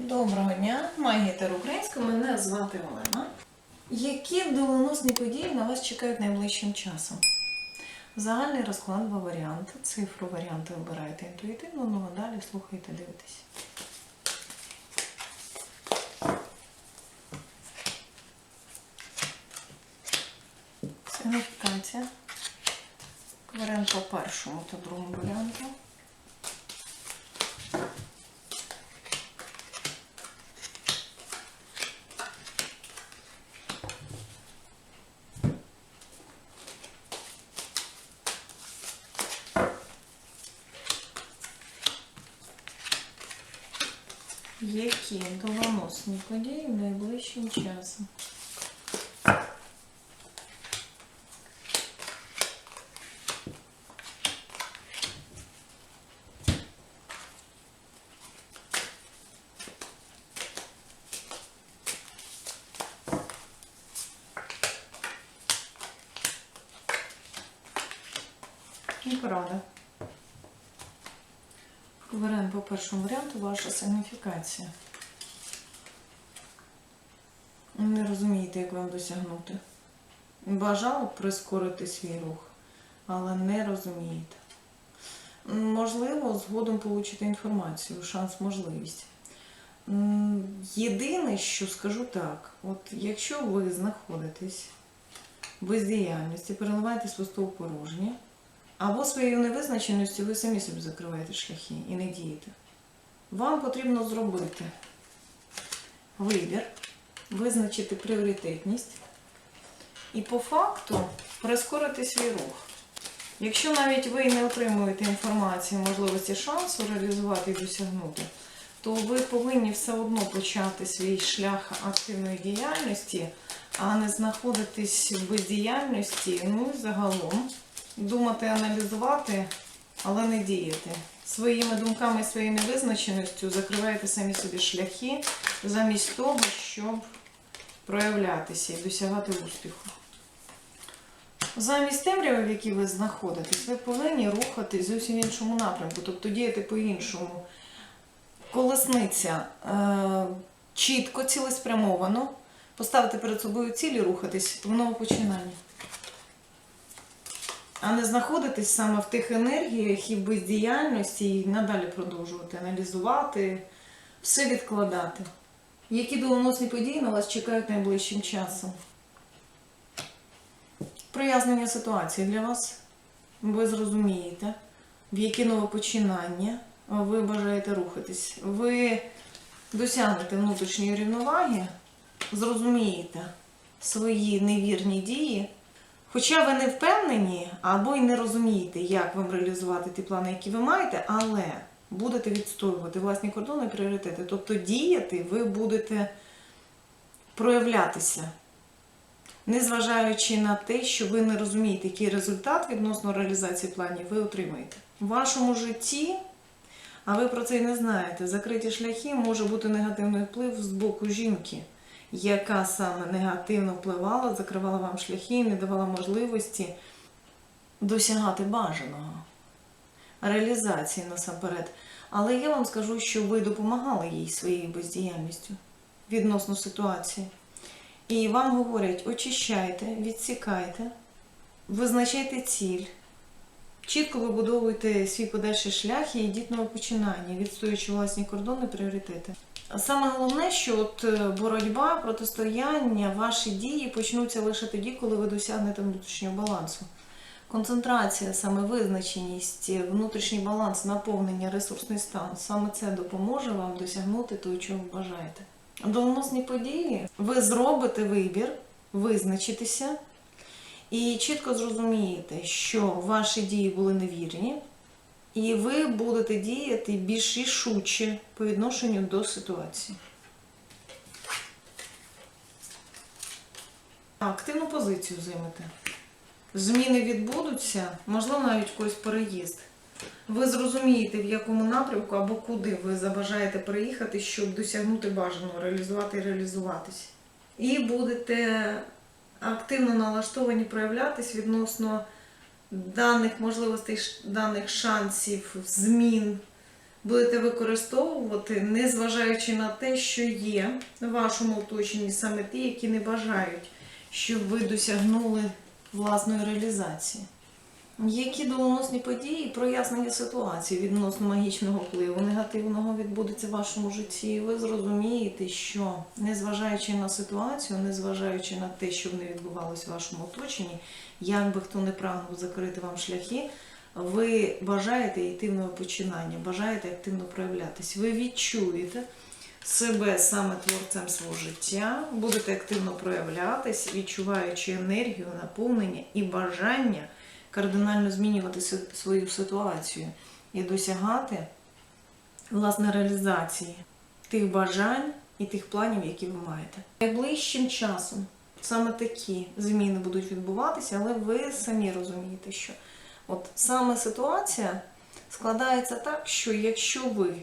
Доброго дня, магія Тер Українська, мене звати Олена. Які доленосні події на вас чекають найближчим часом? Загальний розклад два варіанти. Цифру варіанти обираєте інтуїтивно, ну а далі слухайте, дивитесь. Сигніфікація. Варіант по першому та другому варіанту. Які доленосні події найближчим часом? І порада. Варіант по першому варіанту ваша сигніфікація. Не розумієте, як вам досягнути. Бажали б прискорити свій рух, але не розумієте. Можливо, згодом получите інформацію, шанс, можливість. Єдине, що скажу так, от якщо ви знаходитесь в бездіяльності, переливаєтесь пустого порожнє, або своєю невизначеністю ви самі собі закриваєте шляхи і не дієте. Вам потрібно зробити вибір, визначити пріоритетність і по факту прискорити свій рух. Якщо навіть ви не отримуєте інформації, можливості шансу реалізувати і досягнути, то ви повинні все одно почати свій шлях активної діяльності, а не знаходитись в бездіяльності, ну і загалом думати, аналізувати, але не діяти. Своїми думками, своєю невизначеністю закриваєте самі собі шляхи замість того, щоб проявлятися і досягати успіху. Замість темряви, в якій ви знаходитесь, ви повинні рухатись зовсім в іншому напрямку, тобто діяти по-іншому. Колесниця е, чітко, цілеспрямовано, поставити перед собою ціль і рухатись в новопочинання. А не знаходитись саме в тих енергіях і бездіяльності, і надалі продовжувати аналізувати, все відкладати. Які доленосні події на вас чекають найближчим часом? Прояснення ситуації для вас. Ви зрозумієте, в які новопочинання ви бажаєте рухатись. Ви досягнете внутрішньої рівноваги, зрозумієте свої невірні дії. Хоча ви не впевнені або й не розумієте, як вам реалізувати ті плани, які ви маєте, але будете відстоювати власні кордони і пріоритети. Тобто діяти ви будете проявлятися, незважаючи на те, що ви не розумієте, який результат відносно реалізації планів ви отримаєте. В вашому житті, а ви про це й не знаєте, закриті шляхи може бути негативний вплив з боку жінки яка саме негативно впливала, закривала вам шляхи і не давала можливості досягати бажаного, реалізації насамперед. Але я вам скажу, що ви допомагали їй своєю бездіяльністю відносно ситуації. І вам говорять, очищайте, відсікайте, визначайте ціль. Чітко вибудовуйте свій подальший шлях і йдіть на починання, відстоюючи власні кордони, пріоритети. Саме головне, що от е, боротьба, протистояння, ваші дії почнуться лише тоді, коли ви досягнете внутрішнього балансу. Концентрація, саме визначеність, внутрішній баланс, наповнення, ресурсний стан саме це допоможе вам досягнути того, чого ви бажаєте. Доленосні події ви зробите вибір, визначитеся і чітко зрозумієте, що ваші дії були невірні. І ви будете діяти більш рішуче по відношенню до ситуації. Активну позицію займете. Зміни відбудуться, можливо, навіть когось переїзд. Ви зрозумієте, в якому напрямку або куди ви забажаєте переїхати, щоб досягнути бажаного, реалізувати і реалізуватись. І будете активно налаштовані проявлятись відносно даних можливостей, даних шансів, змін будете використовувати, незважаючи на те, що є в вашому оточенні саме ті, які не бажають, щоб ви досягнули власної реалізації. Які доленосні події і прояснення ситуації відносно магічного впливу негативного відбудеться в вашому житті, ви зрозумієте, що незважаючи на ситуацію, незважаючи на те, що не відбувалося в вашому оточенні, як би хто не прагнув закрити вам шляхи, ви бажаєте йти в нове починання, бажаєте активно проявлятись. Ви відчуєте себе саме творцем свого життя, будете активно проявлятись, відчуваючи енергію, наповнення і бажання кардинально змінювати свою ситуацію і досягати власне реалізації тих бажань і тих планів, які ви маєте. Найближчим часом саме такі зміни будуть відбуватися, але ви самі розумієте, що от саме ситуація складається так, що якщо ви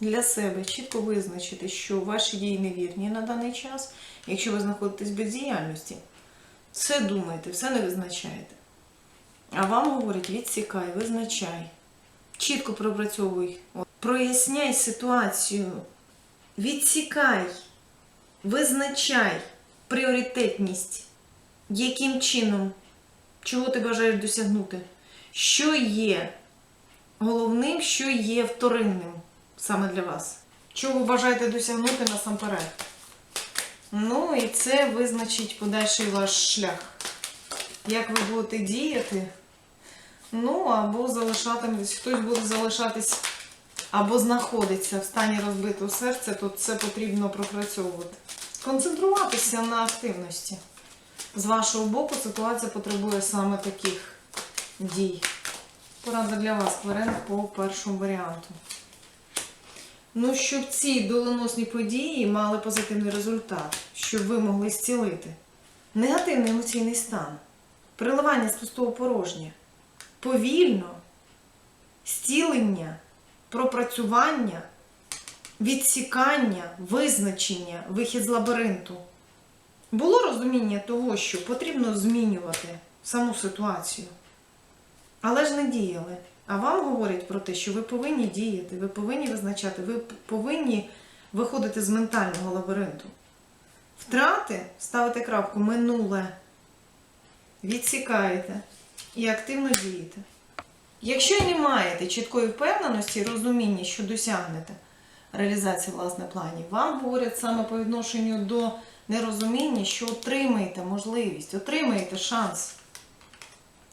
для себе чітко визначите, що ваші дії невірні на даний час, якщо ви знаходитесь без діяльності, все думаєте, все не визначаєте. А вам говорять, відсікай, визначай. Чітко пропрацьовуй. Проясняй ситуацію. Відсікай, визначай пріоритетність, яким чином, чого ти бажаєш досягнути, що є головним, що є вторинним саме для вас. Чого бажаєте досягнути насамперед. Ну і це визначить подальший ваш шлях. Як ви будете діяти, ну або залишатиметесь, хтось буде залишатись або знаходиться в стані розбитого серця, то це потрібно пропрацьовувати. Концентруватися на активності. З вашого боку ситуація потребує саме таких дій. Порада для вас, Кварен, по першому варіанту. Ну, щоб ці доленосні події мали позитивний результат, щоб ви могли зцілити. Негативний емоційний стан, переливання з пустого порожня, повільно, зцілення, пропрацювання, відсікання, визначення, вихід з лабіринту. Було розуміння того, що потрібно змінювати саму ситуацію. Але ж не діяли. А вам говорять про те, що ви повинні діяти, ви повинні визначати, ви повинні виходити з ментального лабіринту. Втрати, ставите крапку минуле, відсікаєте і активно дієте. Якщо не маєте чіткої впевненості і розуміння, що досягнете реалізації власних планів, вам говорять саме по відношенню до нерозуміння, що отримаєте можливість, отримаєте шанс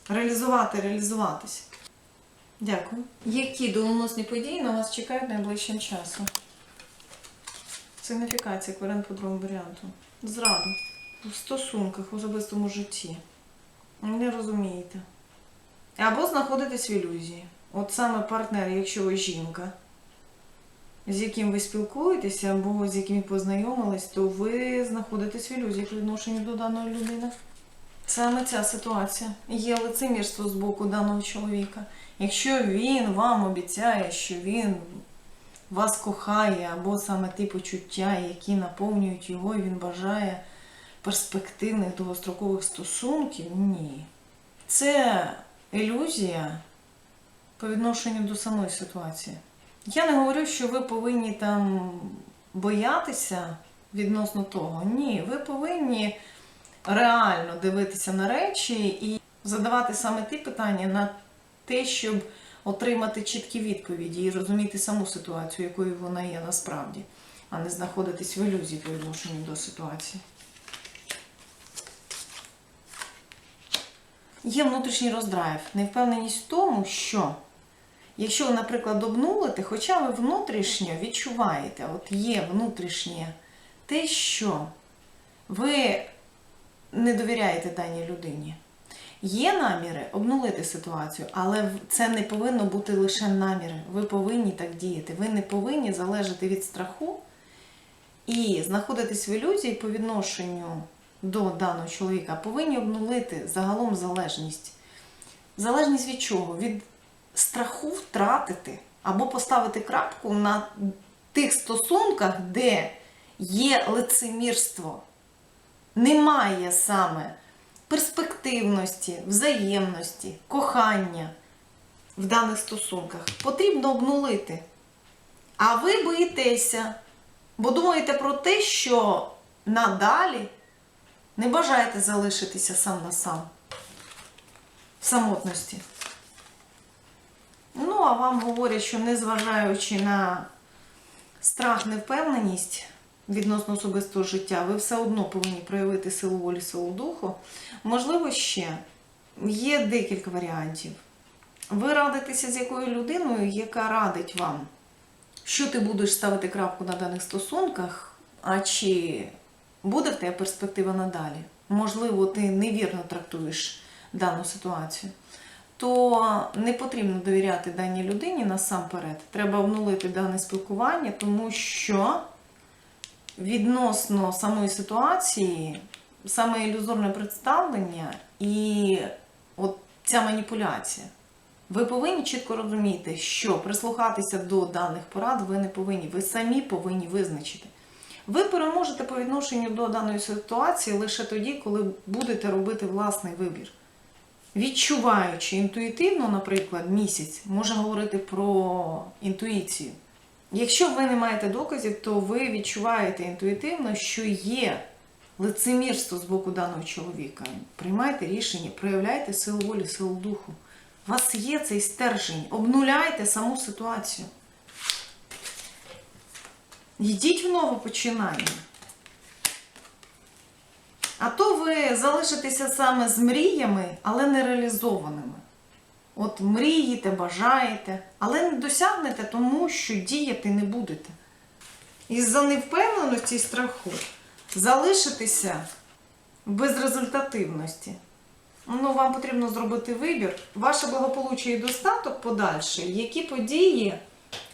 реалізувати, реалізуватися. Дякую. Які доленосні події на вас чекають найближчим часом? Сигніфікація кварен по другому варіанту. Зраду. В стосунках, в особистому житті. Не розумієте. Або знаходитесь в ілюзії. От саме партнер, якщо ви жінка, з яким ви спілкуєтеся, або з яким познайомились, то ви знаходитесь в ілюзії по відношенню до даної людини. Саме ця ситуація є лицемірство з боку даного чоловіка. Якщо він вам обіцяє, що він вас кохає, або саме ті почуття, які наповнюють його, і він бажає перспективних довгострокових стосунків, ні. Це ілюзія по відношенню до самої ситуації. Я не говорю, що ви повинні там боятися відносно того. Ні, ви повинні реально дивитися на речі і задавати саме ті питання на те, щоб отримати чіткі відповіді і розуміти саму ситуацію, якою вона є насправді, а не знаходитись в ілюзії по відношенню до ситуації. Є внутрішній роздрайв, невпевненість в тому, що якщо ви, наприклад, обнулите, хоча ви внутрішньо відчуваєте, от є внутрішнє те, що ви не довіряєте даній людині. Є наміри обнулити ситуацію, але це не повинно бути лише наміри. Ви повинні так діяти. Ви не повинні залежати від страху і знаходитись в ілюзії по відношенню до даного чоловіка. Повинні обнулити загалом залежність. Залежність від чого? Від страху втратити або поставити крапку на тих стосунках, де є лицемірство немає саме перспективності, взаємності, кохання. в даних стосунках, потрібно обнулити. А ви боїтеся, бо думаєте про те, що надалі не бажаєте залишитися сам на сам в самотності. Ну, а вам говорять, що незважаючи на страх, невпевненість відносно особистого життя, ви все одно повинні проявити силу волі, силу духу. Можливо, ще є декілька варіантів. Ви радитеся з якою людиною, яка радить вам, що ти будеш ставити крапку на даних стосунках, а чи буде в тебе перспектива надалі. Можливо, ти невірно трактуєш дану ситуацію. То не потрібно довіряти даній людині насамперед. Треба обнулити дане спілкування, тому що відносно самої ситуації, саме ілюзорне представлення і от ця маніпуляція. Ви повинні чітко розуміти, що прислухатися до даних порад ви не повинні. Ви самі повинні визначити. Ви переможете по відношенню до даної ситуації лише тоді, коли будете робити власний вибір. Відчуваючи інтуїтивно, наприклад, місяць може говорити про інтуїцію. Якщо ви не маєте доказів, то ви відчуваєте інтуїтивно, що є лицемірство з боку даного чоловіка. Приймайте рішення, проявляйте силу волі, силу духу. У вас є цей стержень, обнуляйте саму ситуацію. Йдіть в нове починання. А то ви залишитеся саме з мріями, але не реалізованими. От мрієте, бажаєте, але не досягнете тому, що діяти не будете. Із-за невпевненості і страху залишитеся в безрезультативності. Ну, вам потрібно зробити вибір, ваше благополуччя і достаток подальший, які події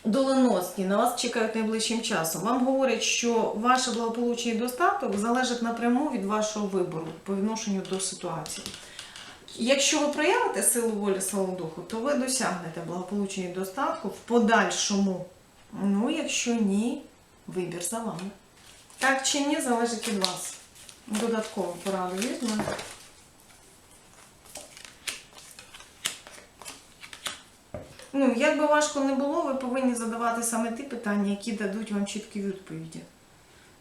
доленосні на вас чекають найближчим часом. Вам говорять, що ваше благополуччя і достаток залежать напряму від вашого вибору по відношенню до ситуації. Якщо ви проявите силу волі, силу духу, то ви досягнете благополуччя і достатку в подальшому. Ну, якщо ні, вибір за вами. Так чи ні, залежить від вас. Додатково пораду візьмемо. Ну, як би важко не було, ви повинні задавати саме ті питання, які дадуть вам чіткі відповіді.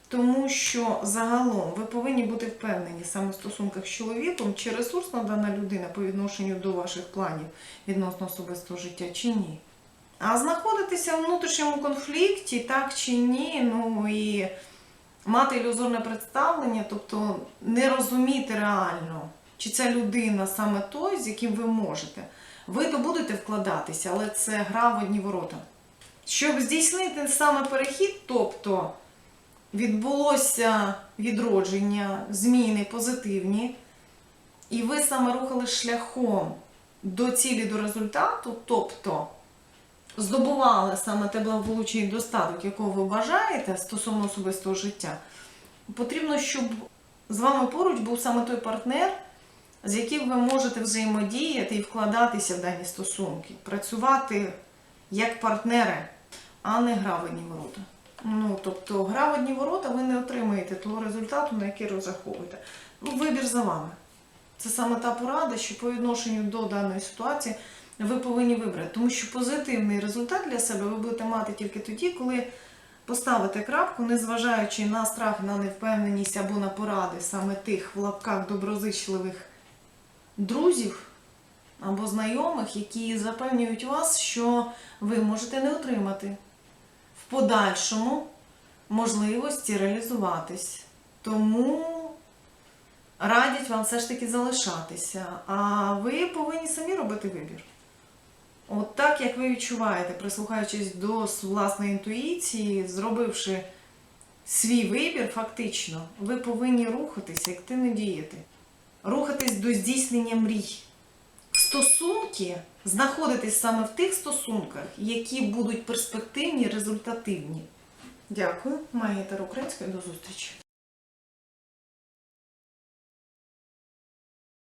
Тому що загалом ви повинні бути впевнені саме в стосунках з чоловіком, чи ресурсна дана людина по відношенню до ваших планів відносно особистого життя, чи ні. А знаходитися в внутрішньому конфлікті, так чи ні, ну і мати ілюзорне представлення, тобто не розуміти реально, чи ця людина саме той, з яким ви можете. Ви то будете вкладатися, але це гра в одні ворота. Щоб здійснити саме перехід, тобто відбулося відродження, зміни позитивні, і ви саме рухали шляхом до цілі, до результату, тобто здобували саме те благополуччя і достаток, якого ви бажаєте стосовно особистого життя, потрібно, щоб з вами поруч був саме той партнер, з яким ви можете взаємодіяти і вкладатися в дані стосунки, працювати як партнери, а не гра в. Ну, тобто, гра в одні ворота, ви не отримаєте того результату, на який розраховуєте. Ну, вибір за вами. Це саме та порада, що по відношенню до даної ситуації ви повинні вибрати. Тому що позитивний результат для себе ви будете мати тільки тоді, коли поставите крапку, незважаючи на страх, на невпевненість або на поради саме тих в лапках доброзичливих друзів або знайомих, які запевнюють вас, що ви можете не отримати подальшому можливості реалізуватись. Тому радять вам все ж таки залишатися, а ви повинні самі робити вибір. От так, як ви відчуваєте, прислухаючись до власної інтуїції, зробивши свій вибір, фактично, ви повинні рухатися, активно діяти. Рухатись до здійснення мрій. Стосунки знаходитись саме в тих стосунках, які будуть перспективні, результативні. Дякую. Магія Таро Української. До зустрічі.